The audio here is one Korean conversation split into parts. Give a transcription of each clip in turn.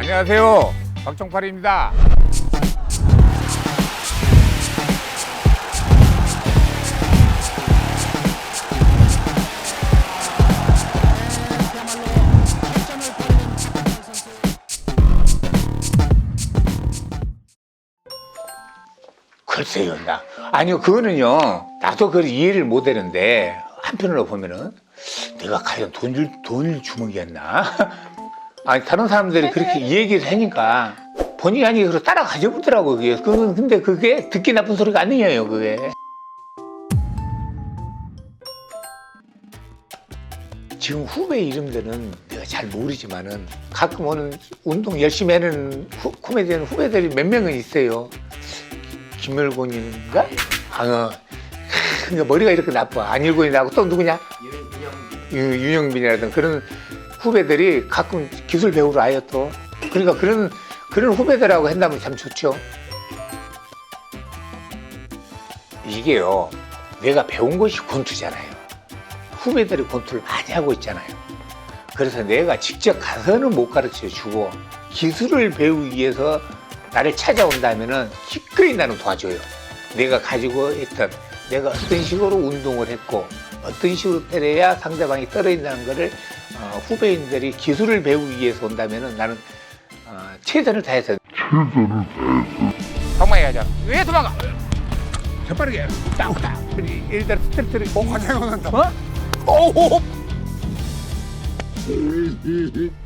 안녕하세요. 박정팔입니다. 글쎄요, 나. 아니요, 그거는요. 나도 그걸 이해를 못 하는데, 한편으로 보면은, 내가 과연 돈 줄, 돈 주먹이었나? 아니, 다른 사람들이 그렇게 이 얘기를 하니까, 본의 아니게 그걸 따라가져 보더라고, 그게. 그건 근데 그게 듣기 나쁜 소리가 아니에요, 그게. 지금 후배 이름들은 내가 잘 모르지만은 가끔 오는 운동 열심히 하는 후, 코미디언 후배들이 몇 명은 있어요. 김열곤인가? 아, 어. 근데 머리가 이렇게 나빠. 안일곤이라고 또 누구냐? 유, 윤영빈이라든 그런 후배들이 가끔 기술 배우러 와요 또. 그러니까 그런 그런 후배들하고 한다면 참 좋죠. 이게요. 내가 배운 것이 권투잖아요. 후배들이 권투를 많이 하고 있잖아요. 그래서 내가 직접 가서는 못 가르쳐 주고 기술을 배우기 위해서 나를 찾아온다면은 기꺼이 나는 도와줘요. 내가 가지고 있던 내가 어떤 식으로 운동을 했고 어떤 식으로 때려야 상대방이 떨어진다는 것을 어, 후배인들이 기술을 배우기 위해서 온다면은 나는 어, 최선을 다해서 도망가야 하자. 왜 도망가? 더 빠르게 딱딱 일단 스트레스를 어, 관장이 오는다. 어? 오!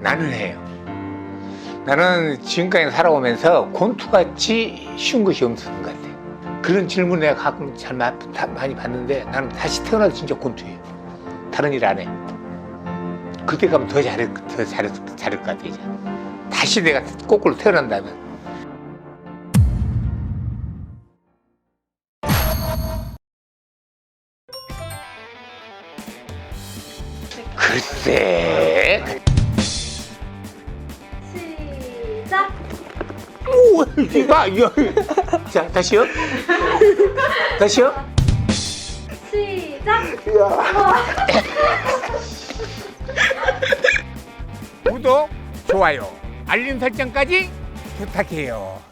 나는 해요. 나는 지금까지 살아오면서 권투같이 쉬운 것이 없었던 것 같아. 그런 질문 내가 가끔 잘 마- 다- 많이 받는데 나는 다시 태어나도 진짜 권투예요. 다른 일 안 해. 그때 가면 더 잘할, 더 잘할, 잘할 것 같아, 이제. 다시 내가 거꾸로 태어난다면. 글쎄. 이봐, 이거. 자, 다시요. 다시요. 시작. 구독, 좋아요, 알림 설정까지 부탁해요.